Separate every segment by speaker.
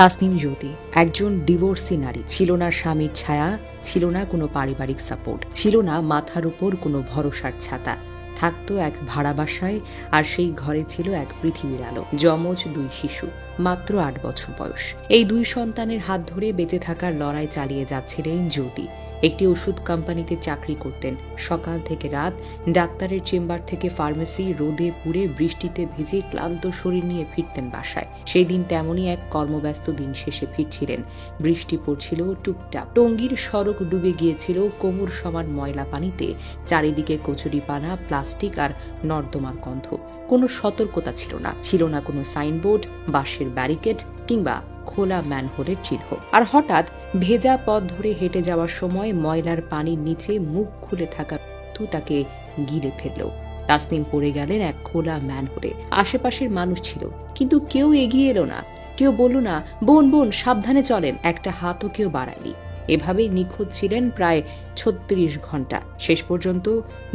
Speaker 1: তাসনিম জ্যোতি, একজন ডিভোর্সি নারী। ছিল না স্বামীর ছায়া, ছিল না কোনো পারিবারিক সাপোর্ট ছিল না মাথার উপর কোনো ভরসার ছাতা। থাকতো এক ভাড়া বাসায় আর সেই ঘরে ছিল এক পৃথিবীর আলো। যমজ দুই শিশু, মাত্র আট বছর বয়স। এই দুই সন্তানের হাত ধরে বেঁচে থাকার লড়াই চালিয়ে যাচ্ছিলেন জ্যোতি। একটি ওষুধ কোম্পানিতে চাকরি করতেন। সকাল থেকে রাত ডাক্তারের চেম্বার থেকে ফার্মেসি রোদে পুড়ে বৃষ্টিতে ভিজে ক্লান্ত শরীর নিয়ে ফিরতেন বাসায়। সেই দিন তেমনই এক কর্মব্যস্ত দিন শেষে ফিরছিলেন। বৃষ্টি পড়ছিল টুপটাপ। টঙ্গীর সড়ক ডুবে গিয়েছিল কোমর সমান ময়লা পানিতে। চারিদিকে কচুরিপানা, প্লাস্টিক আর নর্দমার গন্ধ। কোনো সতর্কতা ছিল না। ছিল না কোনো সাইনবোর্ড, বাঁশের ব্যারিকেড কিংবা খোলা ম্যানহোলের চিহ্ন। আর হঠাৎ ভেজা পথ ধরে হেঁটে যাওয়ার সময় ময়লার পানির নিচে মুখ খুলে থাকা তু তাকে গিলে ফেলল। তাসনিম পড়ে গেলেন এক খোলা ম্যানহোলে। আশেপাশের মানুষ ছিল, কিন্তু কেউ এগিয়ে এলো না। কেউ বলল, না, বোন বোন, সাবধানে চলেন। একটা হাতও কেউ বাড়ায়নি। এভাবেই নিখোঁজ ছিলেন প্রায় ছত্রিশ ঘণ্টা শেষ পর্যন্ত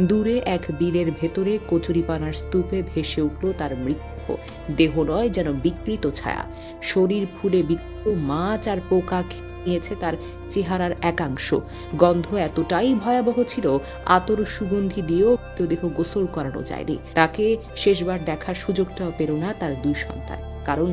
Speaker 1: দূরে এক বিলের ভেতরে কচুরিপানার স্তূপে ভেসে উঠল তার মৃত্যু দেহ নয় যেন বিকৃত ছায়া। শরীর ফুলে বিকৃত, মাছ আর পোকা নিয়েছে তার চেহারার একাংশ। গন্ধ এতটাই ভয়াবহ ছিল, আতর সুগন্ধি দিয়েও মৃতদেহ গোসল করানো যায়নি। তাকে শেষবার দেখার সুযোগটাও পেল না তার দুই সন্তান। কারণ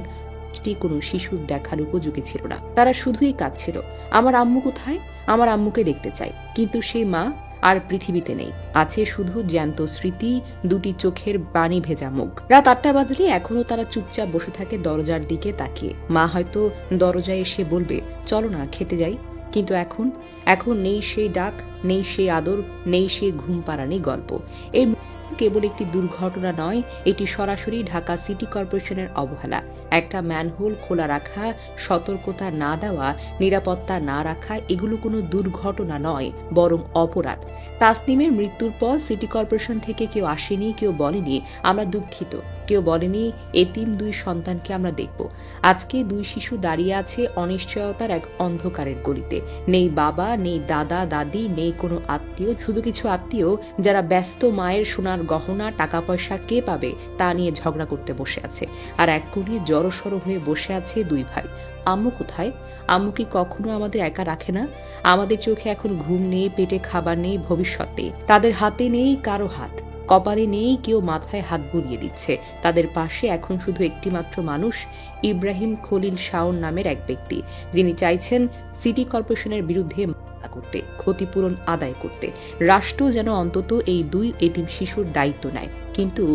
Speaker 1: এটি কোনো শিশুর দেখার উপযোগী ছিল না। তারা শুধুই কাঁদছিল, আমার আম্মু কোথায়? আমার আম্মুকে দেখতে চাই। কিন্তু সেই মা আর পৃথিবীতে নেই, আছে শুধু জ্যান্ত স্মৃতি, দুটি চোখের পানি ভেজা মুখ। রাত আটটা বাজলে এখনও তারা চুপচাপ বসে থাকে দরজার দিকে তাকিয়ে। মা হয়তো দরজায় এসে বলবে, চলো না, খেতে যাই। কিন্তু এখন এখন নেই সেই ডাক, নেই সেই আদর, নেই সেই ঘুম পাড়ানি গল্প। এই কেবল একটি দুর্ঘটনা নয়, এটি সরাসরি ঢাকা সিটি কর্পোরেশনের অবহেলা। একটা ম্যানহোল খোলা রাখা, সতর্কতা না দেওয়া, নিরাপত্তা না রাখা, এগুলো কোনো দুর্ঘটনা নয়, বরং অপরাধ। তাসনিমের মৃত্যুর পর সিটি কর্পোরেশন থেকে কেউ আসেনি, কেউ বলেনি, আমরা দুঃখিত। কেউ বলেনি, এতিম দুই সন্তানকে আমরা দেখব। আজকে দুই শিশু দাঁড়িয়ে আছে অনিশ্চয়তার এক অন্ধকারের গলিতে। নেই বাবা, নেই দাদা, দাদি, নেই কোনো আত্মীয়, শুধু কিছু আত্মীয়, যারা ব্যস্ত মায়ের সোনার গহনা টাকা পয়সা কে পাবে তা নিয়ে ঝগড়া করতে বসে আছে। আর এক কোণে জড়সড় হয়ে বসে আছে দুই ভাই। আম্মু কোথায়? আম্মু কি কখনো আমাদের একা রাখে না? আমাদের চোখে এখন ঘুম নেই, পেটে খাবার নেই ভবিষ্যৎ নেই তাদের হাতে নেই কারও হাত। কপালে নেই কেউ মাথায় হাত বুলিয়ে দিচ্ছে। তাদের পাশে এখন শুধু একটি মাত্র মানুষ, ইব্রাহিম খলিল শাওন নামের এক ব্যক্তি, যিনি চাইছেন সিটি কর্পোরেশনের বিরুদ্ধে করতে ক্ষতিপূরণ আদায় করতে। রাষ্ট্র যেন অন্তত এই দুই এতিম শিশুর দায়িত্ব নেয়। কিন্তু